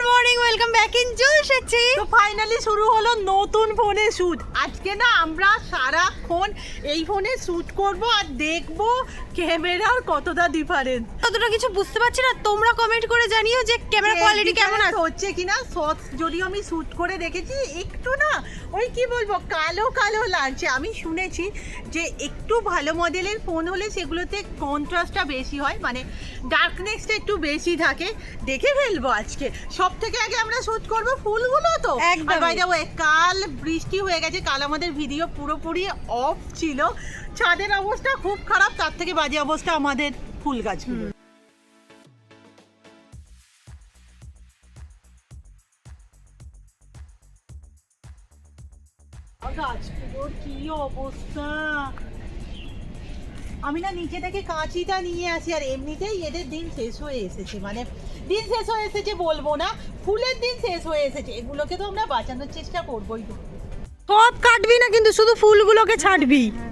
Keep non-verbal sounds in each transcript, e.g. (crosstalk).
Good morning welcome back in জুলসেছি তো finally শুরু হলো নতুন ফোনে শ্যুট আজকে না আমরা সারাক্ষণ এই ফোনে শ্যুট করব আর দেখব ক্যামেরার কতটা ডিফারেন্স ততটা কিছু বুঝতে পারছি না তোমরা কমেন্ট করে জানিও যে ক্যামেরা কোয়ালিটি কেমন আছে। হচ্ছে কিনা শর্টস যদিও আমি শ্যুট করে দেখেছি একটু না ওই কি বলব কালো কালো লাগছে। আমি শুনেছি যে একটু ভালো মডেলের ফোন হলে সেগুলোতে কন্ট্রাস্টটা বেশি হয় মানে ডার্কনেসটা একটু বেশি থাকে। দেখে ফেলব আজকে। সব থেকে আগে আমরা শ্যুট করব ফুলগুলো তো। দ্য ওয়ে কাল বৃষ্টি হয়ে গেছে কাল আমাদের ভিডিও পুরোপুরি অফ ছিল। ছাদের অবস্থা খুব খারাপ তার থেকে বাজে অবস্থা আমাদের ফুল গাছগুলো গাছগুলোর কি অবস্থা? আমি না নিচে থেকে কাঁচিটা নিয়ে আসি আর এমনিতেই এদের দিন শেষ হয়ে এসেছে মানে দিন শেষ হয়ে এসেছে বলব না ফুলের দিন শেষ হয়ে এসেছে এগুলোকে তো আমরা বাঁচানোর চেষ্টা করবোই তো। সব কাটবি না কিন্তু শুধু ফুলগুলোকে ছাড়বি হ্যাঁ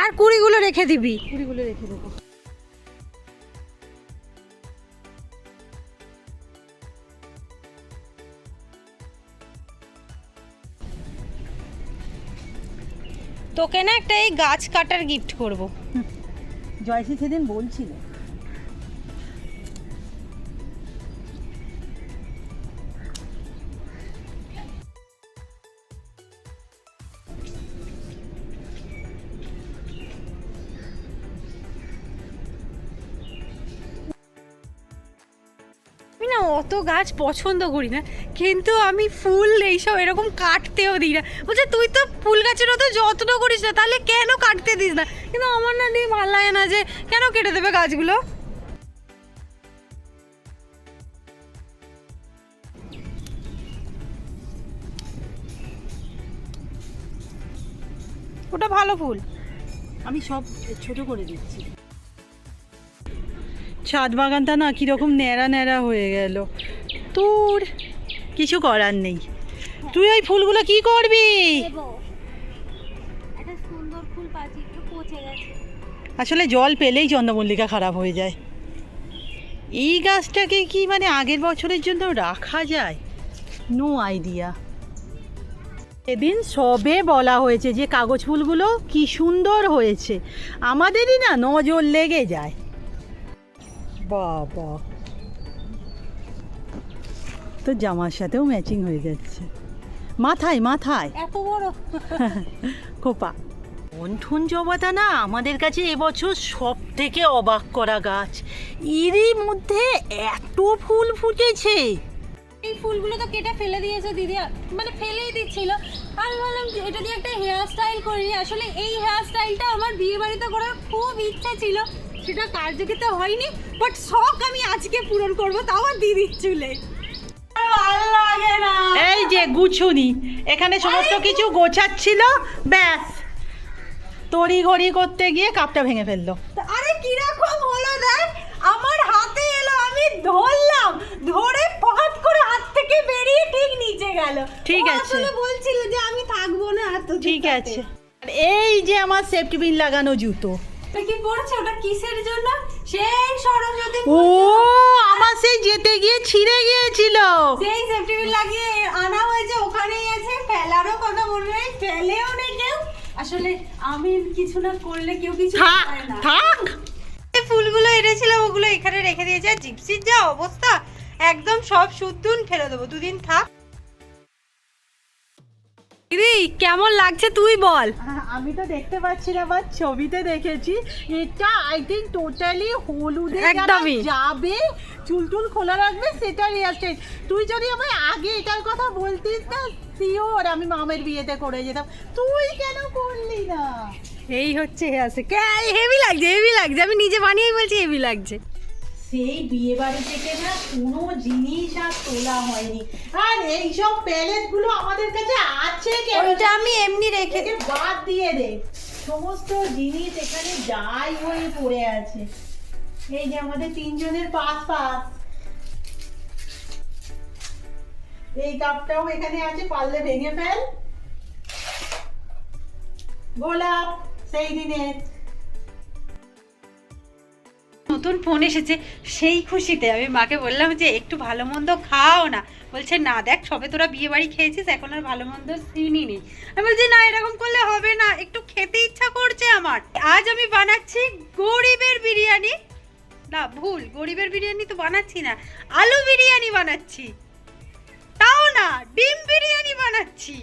আর কুড়িগুলো রেখে দিবি। কুড়িগুলো রেখে দেবো। তোকে না একটা এই গাছ কাটার গিফট করব। জয়সী সেদিন বলছিল গাছ পছন্দ করি না, কিন্তু আমি ফুল এইসব এরকম কাটতেও দিই না। বলছে, তুই তো ফুল গাছের অত যত্ন করিস না, তাহলে কেন কাটতে দিস না? কিন্তু আমার না নিয়ে ভালো লাগে না যে, কেন কেটে দেবে গাছগুলো? ওটা ভালো ফুল। আমি সব ছোট করে দিচ্ছি। ছাদ বাগানটা না কীরকম ন্যাড়া ন্যাড়া হয়ে গেল। তোর কিছু করার নেই। তুই ওই ফুলগুলো কি করবি? আসলে জল পেলেই চন্দ্রমল্লিকা খারাপ হয়ে যায়। এই গাছটাকে কি মানে আগের বছরের জন্য রাখা যায়? নো আইডিয়া এদিন সবে বলা হয়েছে যে কাগজ ফুলগুলো কি সুন্দর হয়েছে। আমাদেরই না নজর লেগে যায়। বাবা। তো জামার সাথেও ম্যাচিং হয়ে যাচ্ছে। মাথায় মাথায়। এত বড়। (laughs) খোপা। বন্ধুন জবাটা না আমাদের কাছে এবছর সব থেকে অবাক করা গাছ। এরই মধ্যে এত ফুল ফুটেছে। এই ফুলগুলো তো কেটে ফেলে দিয়েছে দিদি। মানে ফেলেই দিচ্ছিল। আমি ভাবলাম যে এটা দিয়ে একটা হেয়ার স্টাইল করি। আসলে এই হেয়ার স্টাইলটা আমার বিয়ে বাড়িতে করার খুব ইচ্ছা ছিল। সেটা কার্যকৃত হয়নি বাট শখ আমি আজকে পূরণ করব তাও আর দিদির চুলে। এই যে গুছুনি এখানে সমস্ত কিছু গোছাচ্ছিল ব্যাস। তড়ি ঘড়ি করতে গিয়ে কাপটা ভেঙে ফেলল। আরে কীরকম হলো দেখ আমার হাতে এলো আমি ধরলাম ধরে পকাত করে হাত থেকে বেরিয়ে ঠিক নিচে গেল। ঠিক আছে। বলছিল যে আমি থাকব না তোদের ঠিক আছে। আর এই যে আমার সেফটি পিন লাগানো জুতো কি পড়ছে? ওটা কিসের জন্য? সেই সরস্বতী ও আমার সেই যেতে গিয়ে ছিঁড়ে গিয়েছিল। সেই সেফটি বিল লাগিয়ে আনা হয়েছে ওখানেই আছে। ফেলারও কথা বলবে ফেলেও নেই কেউ। আসলে আমি কিছু না করলে কেউ কিছু থাক করে না। থাক। এই ফুলগুলো এনেছিলাম ওগুলো এখানে রেখে দিয়েছে। জিপসির যা অবস্থা একদম সব শুদ্ধুন ফেলে দেবো। দুদিন থাক। দিদি কেমন লাগছে তুই বল। আমি তো দেখতে পাচ্ছি না বাট ছবিতে দেখেছি। এটা আই থিঙ্ক টোটালি হলুদে একদমই। যাবে চুল টুল খোলা রাখবে সেটা হেয়ারস্টাইল তুই যদি আমায় আগে এটার কথা বলতিস না শিওর আমি মামের বিয়েতে করে যেতাম। তুই কেন করলি না? এই হচ্ছে হেভি লাগছে হেভি লাগছে। আমি নিজে বানিয়েই বলছি হেভি লাগছে। সেই বিয়ে বাড়ি থেকে না কোনো জিনিস আর তোলা হয়নি। আর এইসব প্যালেটগুলো আমাদের কাছে আছে কেন? ওইটা আমি এমনি রেখে বাদ দিয়ে দে। সমস্ত জিনিস এখানে যাই হয়ে পড়ে আছে। এই যে আমাদের তিনজনের পাস পাস এই কাপটাও এখানে আছে পারলে ভেঙে ফেল। গোলাপ সেই দিনের। নতুন ফোন এসেছে, সেই খুশিতে আমি মাকে বললাম যে, একটু ভালো মন্দ খাও না। বলছে, না দেখ, সবে তোরা বিয়ে বাড়ি খেয়েছিস, এখন আর ভালো মন্দ সিনই নেই। আমি বলছি, না, এরকম করলে হবে না, একটু খেতে ইচ্ছা করছে আমার। আজ আমি বানাচ্ছি গরিবের বিরিয়ানি। না, ভুল, গরিবের বিরিয়ানি তো বানাচ্ছি না, আলু বিরিয়ানি বানাচ্ছি। তাও না, ডিম বিরিয়ানি বানাচ্ছি।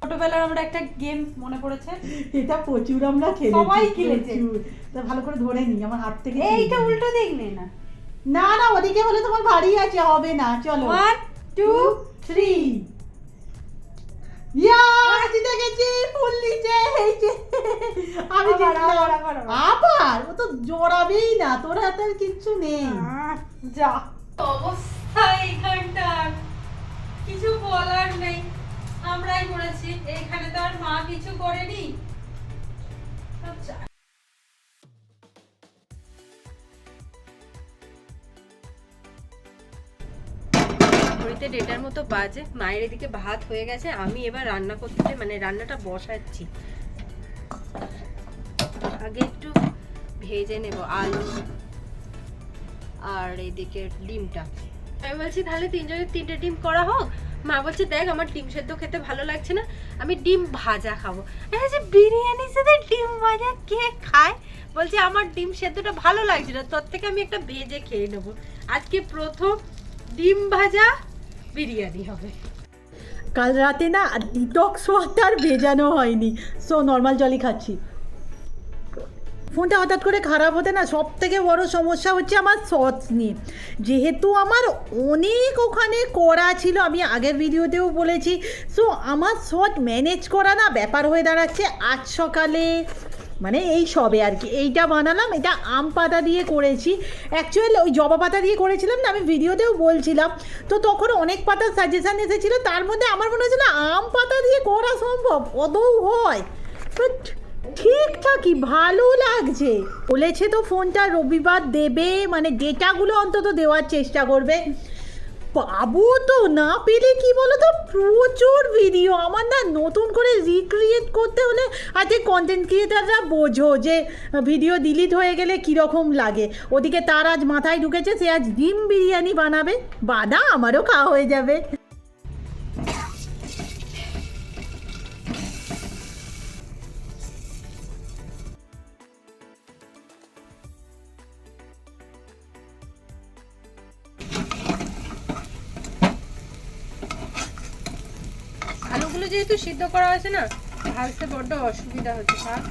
ছোটবেলার আমরা একটা গেম মনে পড়েছে? এটা প্রচুর আমরা খেলেছি সবাই খেলেছে। তা ভালো করে ধরে নি আমার হাত থেকে এইটা উল্টো দেখলে না। না না ওদিকে হলে তোমার ভারী আছে হবে না চলো। ওয়ান টু থ্রি ইয়া জিতে গেছি ফুল নিচে এই আমি আবার, জিতলাম ও তো জড়াবেই না তোর হাতে আর কিচ্ছু নেই। যা। অবস্থা এইখানটার। কিছু বলার নেই। আমরাই করেছি। এখানে তো আর মা কিছু করেনি। আচ্ছা ঘড়িতে ডেটার মতো বাজে, মায়ের এদিকে ভাত হয়ে গেছে, আমি এবার রান্না করতে মানে রান্নাটা বসাচ্ছি। আগে একটু ভেজে নেব আলু আর এদিকে ডিমটা। আমি বলছি, তাহলে তিনজনের তিনটে ডিম করা হোক? মা বলছে, দেখ, আমার ডিম সেদ্ধ খেতে ভালো লাগছে না, আমি ডিম ভাজা খাব। বলছি বিরিয়ানির সাথে ডিম ভাজা কে খায়? বলছে, আমার ডিম সেদ্ধটা ভালো লাগছে না, তোর থেকে আমি একটা ভেজে খেয়ে নেব। আজকে প্রথম ডিম ভাজা বিরিয়ানি হবে। কাল রাতে না ডিটক্স ওয়াটার ভেজানো হয়নি। সো নর্মাল জলই খাচ্ছি। ফোনটা হঠাৎ করে খারাপ হতে না সব থেকে বড় সমস্যা হচ্ছে আমার শর্টস নিয়ে। যেহেতু আমার অনেক ওখানে করা ছিল, আমি আগের ভিডিওতেও বলেছি। সো আমার শর্ট ম্যানেজ করা না ব্যাপার হয়ে দাঁড়াচ্ছে। আজ সকালে মানে এই সবে আর কি। এইটা বানালাম, এটা আম পাতা দিয়ে করেছি। অ্যাকচুয়ালি ওই জবা পাতা দিয়ে করেছিলাম না, আমি ভিডিওতেও বলছিলাম। তো তখন অনেক পাতার সাজেশান এসেছিল, তার মধ্যে আমার মনে হয়েছিল আম পাতা দিয়ে করা সম্ভব আদৌ হয়। ঠিকঠাকই ভালো লাগছে। বলেছে তো ফোনটা রবিবার দেবে মানে ডেটাগুলো অন্তত দেওয়ার চেষ্টা করবে। পাবো তো না পেলে কি বলো তো প্রচুর ভিডিও আমার না নতুন করে রিক্রিয়েট করতে হলে আজকে কন্টেন্ট ক্রিয়েটাররা বোঝো যে ভিডিও ডিলিট হয়ে গেলে কীরকম লাগে। ওদিকে তার আজ মাথায় ঢুকেছে, সে আজ ডিম বিরিয়ানি বানাবে। বাদা আমারও খাওয়া হয়ে যাবে। সিদ্ধ করা আছে না? ভাজতে বড্ড অসুবিধা হচ্ছে থাক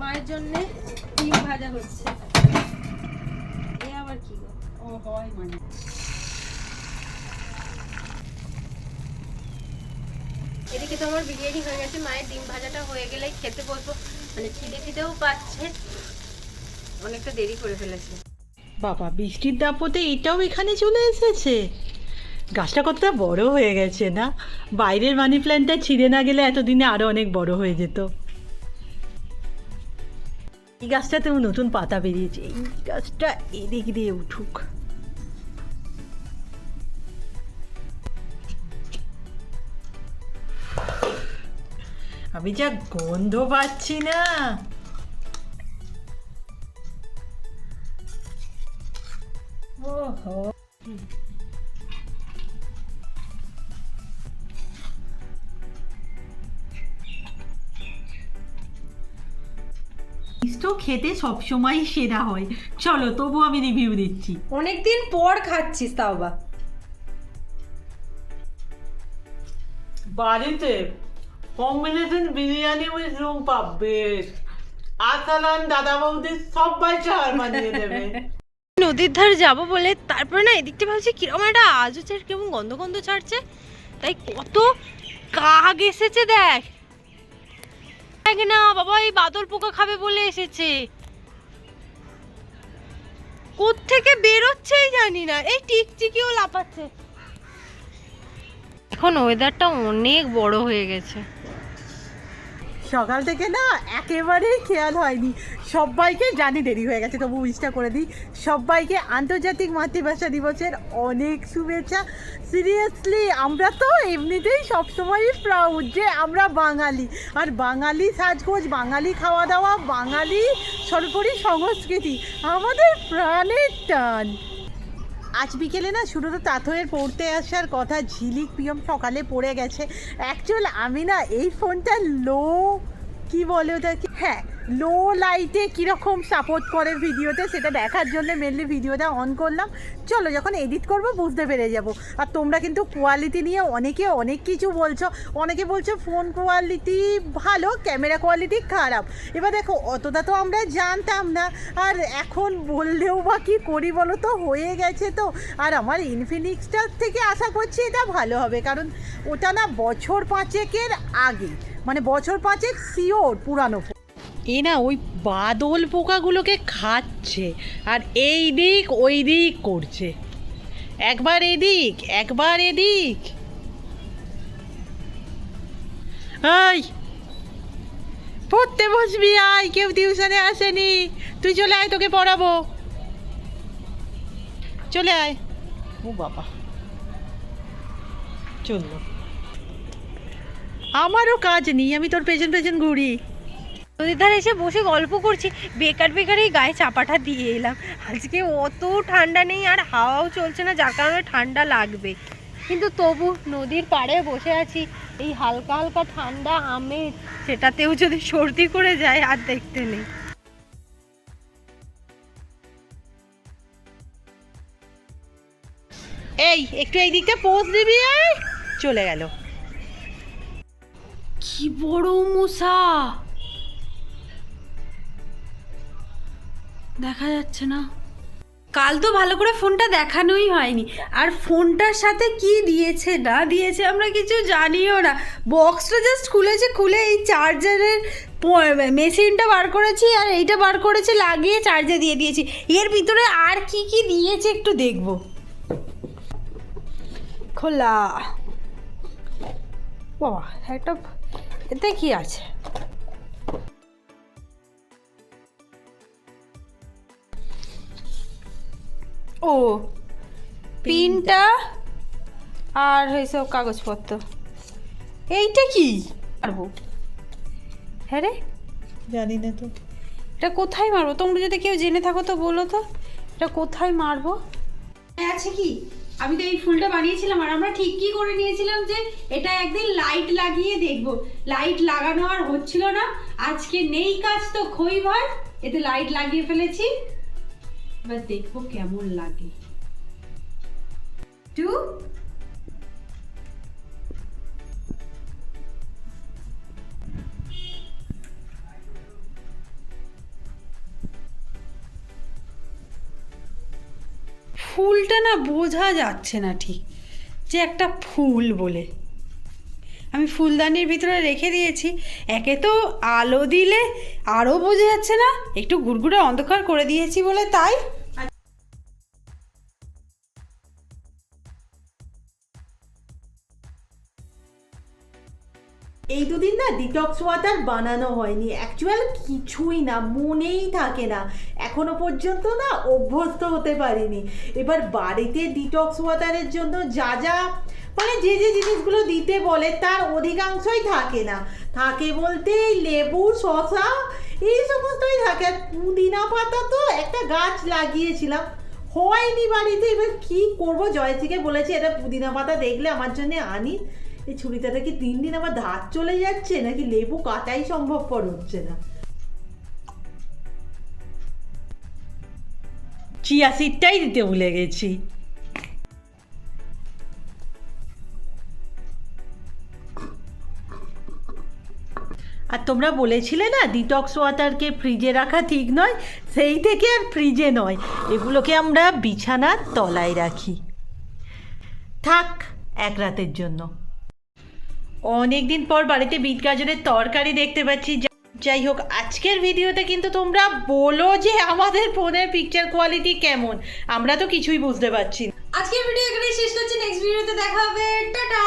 মায়ের জন্য ডিম ভাজা হচ্ছে। এ আবার কি গো? ও হয় মানে। এদিকে তো আমার বিরিয়ানি হয়ে গেছে মায়ের ডিম ভাজাটা হয়ে গেলে খেতে বলব। মানে খিদে খিদেও পাচ্ছে। অনেকটা দেরি করে ফেলেছে। বাবা বৃষ্টির দাপতে এটাও এখানে চলে এসেছে? গাছটা কতটা বড় হয়ে গেছে না? বাইরের মানি প্ল্যান্টটা ছিঁড়ে না গেলে এতদিনে আরও অনেক বড় হয়ে যেত। এই গাছটাতেও নতুন পাতা বেরিয়েছে। এই গাছটা এদিক দিয়ে উঠুক। আমি যা গন্ধ পাচ্ছি না। ওহো। মিষ্টি খেতে সবসময় সেরা হয়। চলো তবু আমি রিভিউ দিচ্ছি। অনেকদিন পর খাচ্ছিস তাও বা। বাড়িতে combination biryani with Rumpa best Arsalan দাদা বৌদি সবাই চার বানিয়ে দেবে। (laughs) নদীর ধারে যাব বলে তারপরে না এদিকটা ভাবছি কীরকম একটা আজ হচ্ছে কেমন গন্ধ গন্ধ ছাড়ছে। তাই কত কাক এসেছে দেখ। না, বাবা এই বাদল পোকা খাবে বলে এসেছে। কোত্থেকে বেরোচ্ছেই জানি না, এই টিকটিকিও লাপাচ্ছে এখন ওয়েদারটা অনেক বড় হয়ে গেছে। সকাল থেকে না একেবারেই খেয়াল হয়নি। সবাইকে জানি দেরি হয়ে গেছে তবু উইশটা করে দিই। সবাইকে আন্তর্জাতিক মাতৃভাষা দিবসের অনেক শুভেচ্ছা। সিরিয়াসলি আমরা তো এমনিতেই সবসময়ই প্রাউড যে আমরা বাঙালি। আর বাঙালি সাজগোজ, বাঙালি খাওয়া দাওয়া বাঙালি সর্বোপরি সংস্কৃতি, আমাদের প্রাণের টান। আজ বিকেলে না শুরু তো তাঁতয়ের পড়তে আসার কথা, ঝিলিক পিয়ম সকালে পড়ে গেছে। অ্যাকচুয়াল আমি না এই ফোনটা লো কি বলে ওটাকে হ্যাঁ লো লাইটে কীরকম সাপোর্ট করে ভিডিওতে সেটা দেখার জন্য মেনলি ভিডিওটা অন করলাম। চলো, যখন এডিট করব বুঝতে পেরে যাব। আর তোমরা কিন্তু কোয়ালিটি নিয়ে অনেকে অনেক কিছু বলছো। অনেকে বলছো ফোন কোয়ালিটি ভালো ক্যামেরা কোয়ালিটি খারাপ। এবার দেখো, অতটা তো আমরা জানতাম না। আর এখন বললেও বা কি করি বলো তো? হয়ে গেছে তো। আর আমার ইনফিনিক্সটার থেকে আশা করছি এটা ভালো হবে। কারণ ওটা না বছর পাঁচেকের আগে। মানে বছর পাঁচেক সিওর পুরানো এ না, ওই বাদল পোকাগুলোকে খাচ্ছে আর এই দিক, ওই দিক করছে। একবার এদিক একবার এদিক। এই পড়তে বসবি, আয়! কেউ টিউশনে আসেনি। তুই চলে আয়, তোকে পড়াবো। চলে আয়। ও বাবা। চলল আমারও কাজ নেই আমি তোর পেছন পেছন ঘুরি। নদীর ধারে এসে বসে গল্প করছি বেকার বেকার এই গায়ে চাপাটা দিয়ে এলাম। আজকে অত ঠান্ডা নেই আর হাওয়াও চলছে না যার কারণে ঠান্ডা লাগবে। কিন্তু তবু নদীর পাড়ে বসে আছি এই হালকা হালকা ঠান্ডা আমেজ সেটাতেও যদি সর্দি করে যায় আর দেখতে নেই। এই একটু এই দিকটা পোজ দিবি চলে গেল। কি বড় মশা দেখা যাচ্ছে না। কাল তো ভালো করে ফোনটা দেখানোই হয়নি। আর ফোনটার সাথে কি দিয়েছে, না দিয়েছে আমরা কিছু জানিও না। বক্সটা জাস্ট খুলেছে, খুলে এই চার্জারের মেশিনটা বার করেছি আর এইটা বার করেছে, লাগিয়ে চার্জে দিয়ে দিয়েছি। এর ভিতরে আর কি কি দিয়েছে একটু দেখব। খোলা। বাবা, একটা এতে কি আছে? ও পিনটা আর এইসব কাগজপত্র। এইটা কি? মারবো হ্যাঁ রে। জানি না তো। এটা কোথায় মারবো? তোমরা যদি কেউ জেনে থাকো তো বলো তো। এটা কোথায় মারবো? আছে কি? আমি তো এই ফুলটা বানিয়েছিলাম আর আমরা ঠিক কি করে নিয়েছিলাম যে এটা একদিন লাইট লাগিয়ে দেখব। লাইট লাগানো আর হচ্ছিল না। আজকে নেই কাজ তো খই ভয় এতে লাইট লাগিয়ে ফেলেছি। এবার দেখব কেমন লাগে। টু ফুলটা না বোঝা যাচ্ছে না ঠিক, যে একটা ফুল বলে। আমি ফুলদানির ভিতরে রেখে দিয়েছি, একে তো আলো দিলে আরও বোঝা যাচ্ছে না, একটু ঘুরঘুরে অন্ধকার করে দিয়েছি বলে তাই? এই দুদিন না ডিটক্স ওয়াটার বানানো হয়নি। অ্যাকচুয়াল কিছুই না, মনেই থাকে না। এখনও পর্যন্ত না অভ্যস্ত হতে পারিনি। এবার বাড়িতে ডিটক্স ওয়াটারের জন্য যা যা মানে যে যে জিনিসগুলো দিতে বলে তার অধিকাংশই থাকে না। থাকে বলতে লেবু শশা এই সমস্তই থাকে। আর পুদিনা পাতা তো একটা গাছ লাগিয়েছিলাম। হয়নি বাড়িতে। এবার কি করব? জয়শ্রীকে বলেছি, এটা পুদিনা পাতা দেখলে আমার জন্য আনি। এই ছুরিটাটা কি দিন দিন আমার ধার চলে যাচ্ছে, নাকি লেবু কাটাই সম্ভবপর হচ্ছে না। চিয়া সিডটাই দিতে ভুলে গেছি। আর তোমরা বলেছিলে না ডিটক্স ওয়াটারকে ফ্রিজে রাখা ঠিক নয়, সেই থেকে আর ফ্রিজে নয়। এগুলোকে আমরা বিছানার তলায় রাখি। থাক, এক রাতের জন্য। অনেক দিন পর বাড়িতে বিট গাজরের তরকারি দেখতে পাচ্ছি। যাই হোক আজকের ভিডিওতে কিন্তু তোমরা বলো যে আমাদের ফোনের পিকচার কোয়ালিটি কেমন। আমরা তো কিছুই বুঝতে পারছি না। আজকের ভিডিও এখানেই শেষ করছি। নেক্সট ভিডিওতে দেখা হবে। টাটা!